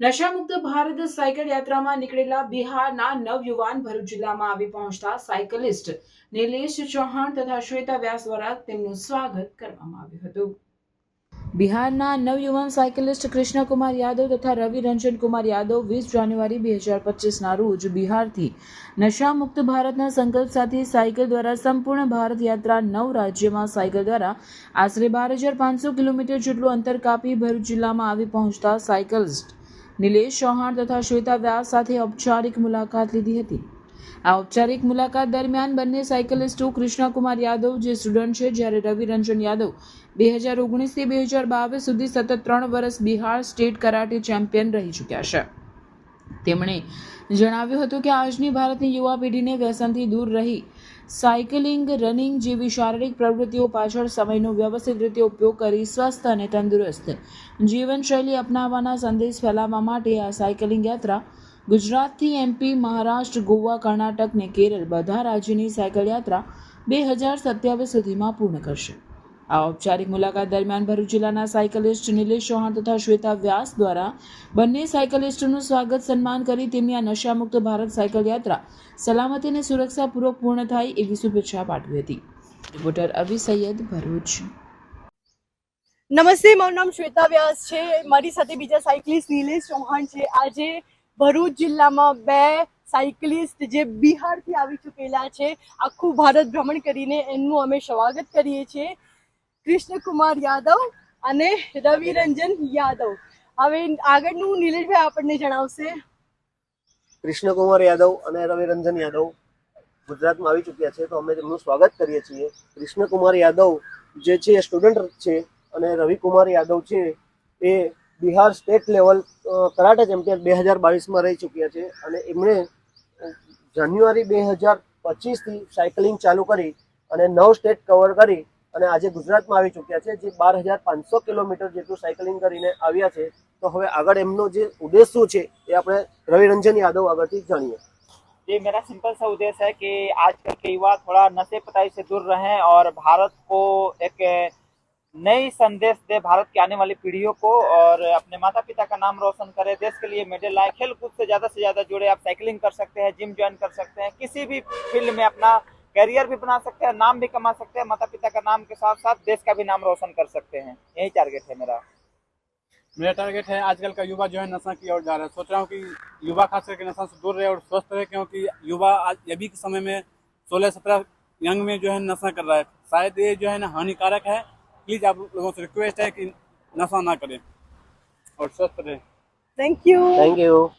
નશામુક્ત Bharat cycle યાત્રામાં નીકળેલા બિહારના નવયુવાન ભરૂચ જિલ્લામાં આવી પહોંચતા સાયકલિસ્ટ નિલેશ ચૌહાણ તથા શ્વેતા વ્યાસ દ્વારા તેમનું સ્વાગત કરવામાં આવ્યું હતું. બિહારના નવયુવાન સાયકલિસ્ટ કૃષ્ણકુમાર યાદવ તથા રવિ રંજન કુમાર યાદવ વીસ જાન્યુઆરી બે હજાર પચીસના રોજ બિહારથી નશામુક્ત ભારતના સંકલ્પ સાથે સાયકલ દ્વારા સંપૂર્ણ ભારત યાત્રા નવ રાજ્યમાં સાયકલ દ્વારા આશરે બાર હજાર પાંચસો કિલોમીટર જેટલું અંતર કાપી ભરૂચ જિલ્લામાં આવી પહોંચતા સાયકલિસ્ટ નિલેશ ચૌહાણ તથા શ્વેતા વ્યાસ સાથે ઔપચારિક મુલાકાત લીધી હતી. આ ઔપચારિક મુલાકાત દરમિયાન બંને સાયકલિસ્ટો કૃષ્ણકુમાર યાદવ, જે સ્ટુડન્ટ છે, જ્યારે રવિ રંજન યાદવ બે હજાર ઓગણીસથી બે હજાર બાવીસ સુધી સતત ત્રણ વર્ષ બિહાર સ્ટેટ કરાટે ચેમ્પિયન રહી ચૂક્યા છે. તેમણે જણાવ્યું હતું કે આજની ભારતની યુવા પેઢીને વ્યસનથી દૂર રહી સાયકલિંગ, રનિંગ જેવી શારીરિક પ્રવૃત્તિઓ પાછળ સમયનો વ્યવસ્થિત રીતે ઉપયોગ કરી સ્વસ્થ અને તંદુરસ્ત જીવનશૈલી અપનાવવાના સંદેશ ફેલાવવા માટે આ સાયકલિંગ યાત્રા ગુજરાતથી એમપી મહારાષ્ટ્ર, ગોવા, કર્ણાટક ને કેરળ, બધા રાજ્યની સાયકલ યાત્રા બે હજાર સત્યાવીસ સુધીમાં પૂર્ણ કરશે. આ ઔપચારિક મુલાકાત દરમિયાન ભરૂચ જિલ્લાના સાયકલિસ્ટ નિલેશ ચૌહાણ તથા શ્વેતા વ્યાસ દ્વારા બંને સાયકલિસ્ટોનું સ્વાગત સન્માન કરી તેમની આ નશામુક્ત ભારત સાયકલ યાત્રા સલામતી અને સુરક્ષાપૂર્વક પૂર્ણ થાય એવી શુભેચ્છા પાઠવી હતી. રિપોર્ટર અવી સૈયદ, ભરૂચ. નમસ્તે, મારું નામ શ્વેતા વ્યાસ છે. મારી સાથે બીજા સાયકલિસ્ટ નિલેશ ચૌહાણ છે. આજે ભરૂચ જિલ્લામાં બે સાયકલિસ્ટ જે બિહારથી આવી ચૂકેલા છે, આખું ભારત ભ્રમણ કરીને એમનું અમે સ્વાગત કરીએ છીએ. કૃષ્ણકુમાર યાદવ અને રવિરંજન યાદવ. હવે આગળનું નીલેશભાઈ આપણને જણાવશે. કૃષ્ણકુમાર યાદવ અને રવિરંજન યાદવ ગુજરાતમાં આવી ચૂક્યા છે, તો અમે તેમનું સ્વાગત કરીએ છીએ. કૃષ્ણકુમાર યાદવ જે છે એ સ્ટુડન્ટ છે અને રવિકુમાર યાદવ છે, એ Bihar state level karate champion બે હજાર બાવીસમાં રહી ચૂક્યા છે અને એમણે જાન્યુઆરી બે હજાર પચીસથી સાયકલિંગ ચાલુ કરી અને નવ સ્ટેટ કવર કરી અને આજે ગુજરાતમાં આવી ચૂક્યા છે જે બાર હજાર પાંચસો કિલોમીટર જેટલું સાયકલિંગ કરીને આવ્યા છે તો હવે આગળ એમનો જે ઉદ્દેશ શું છે એ આપણે રવિરંજન યાદવ આગળથી જાણીએ ये मेरा सिंपल सा उद्देश्य है कि आजकल के युवा थोड़ा नशे पताई से दूर रहें और भारत को एक नई संदेश दे भारत की आने वाली पीढ़ियों को और अपने माता पिता का नाम रोशन करें देश के लिए मेडल लाए खेल कूद से ज़्यादा से ज़्यादा जुड़े आप साइकिलिंग कर सकते हैं जिम ज्वाइन कर सकते हैं किसी भी फील्ड में अपना करियर भी बना सकते हैं नाम भी कमा सकते हैं माता पिता का नाम के साथ साथ देश का भी नाम रोशन कर सकते हैं। यही टारगेट है मेरा। मेरा टारगेट है आजकल का युवा जो है नशा की ओर जा रहा है। सोच रहा हूँ कि युवा खास करके नशा से दूर रहे और स्वस्थ रहे क्योंकि युवा आज अभी के समय में सोलह सत्रह यंग में जो है नशा कर रहा है। शायद ये जो है ना हानिकारक है। प्लीज़ आप लोगों से रिक्वेस्ट है कि नशा ना करें और स्वस्थ रहें। Thank you thank you